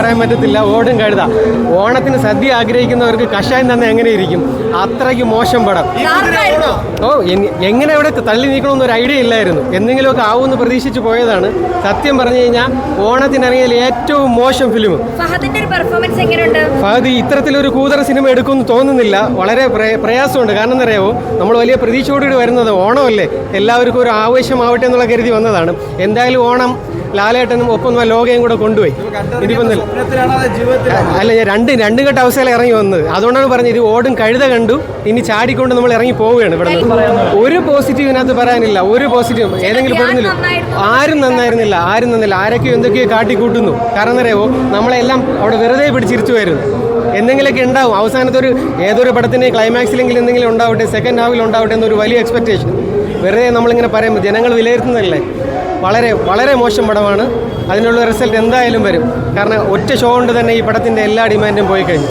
പറയാൻ പറ്റത്തില്ല. ഓടും കഴുത. ഓണത്തിന് സദ്യ ആഗ്രഹിക്കുന്നവർക്ക് കഷായം തന്നെ എങ്ങനെ ഇരിക്കും അത്രയ്ക്ക് മോശം പടം. ഓ എങ്ങനെ ഇവിടെ തള്ളി നീക്കണമെന്ന് ഒരു ഐഡിയ ഇല്ലായിരുന്നു. എന്തെങ്കിലുമൊക്കെ ആവുമെന്ന് പ്രതീക്ഷിച്ചു പോയതാണ്. സത്യം പറഞ്ഞു കഴിഞ്ഞാൽ ഓണത്തിനിറങ്ങിയതിൽ ഏറ്റവും മോശം ഫിലിം ഫഹദ് ഇത്തരത്തിലൊരു കൂതറ സിനിമ എടുക്കുമെന്ന് തോന്നുന്നില്ല. വളരെ പ്രയ- പ്രയാസമുണ്ട്. കാരണം എന്താ അറിയാമോ നമ്മൾ വലിയ പ്രതീക്ഷയോടുകൂടി വരുന്നത് ഓണമല്ലേ? എല്ലാവർക്കും ഒരു ആവേശമാവട്ടെ എന്നുള്ള കരുതി വന്നതാണ്. എന്തായാലും ഓണം ലാലേട്ടനും ഒപ്പം ലോകയും കൂടെ കൊണ്ടുപോയി. ഇതിപ്പം അല്ല ഞാൻ രണ്ട് രണ്ടും ഘട്ട അവസ്ഥയിൽ ഇറങ്ങി വന്നത്. അതുകൊണ്ടാണ് പറഞ്ഞത് ഇത് ഓടും കഴുത കണ്ടു ഇനി ചാടിക്കൊണ്ട് നമ്മൾ ഇറങ്ങി പോവുകയാണ് ഇവിടെ ഒരു പോസിറ്റീവ് ഇതിനകത്ത് പറയാനില്ല. ഒരു പോസിറ്റീവ് ഏതെങ്കിലും പെടുന്നില്ല ആരും നന്നായിരുന്നില്ല. ആരും നന്നില്ല ആരൊക്കെയോ എന്തൊക്കെയോ കാട്ടിക്കൂട്ടുന്നു. കാരണം അറിയാവോ നമ്മളെല്ലാം അവിടെ വെറുതെ പിടിച്ചിരുത്തുമായിരുന്നു എന്തെങ്കിലുമൊക്കെ ഉണ്ടാവും. അവസാനത്തെ ഒരു ഏതൊരു പടത്തിന് ക്ലൈമാക്സിലെങ്കിലും എന്തെങ്കിലും ഉണ്ടാവട്ടെ സെക്കൻഡ് ഹാഫിൽ ഉണ്ടാവട്ടെ എന്നൊരു വലിയ എക്സ്പെക്റ്റേഷൻ വെറുതെ നമ്മളിങ്ങനെ പറയുമ്പോൾ ജനങ്ങൾ വിലയിരുത്തുന്നതല്ലേ? വളരെ വളരെ മോശം പടമാണ്. അതിനുള്ള റിസൾട്ട് എന്തായാലും വരും. കാരണം ഒറ്റ ഷോ കൊണ്ട് തന്നെ ഈ പടത്തിന്റെ എല്ലാ ഡിമാൻഡും പോയി കഴിഞ്ഞു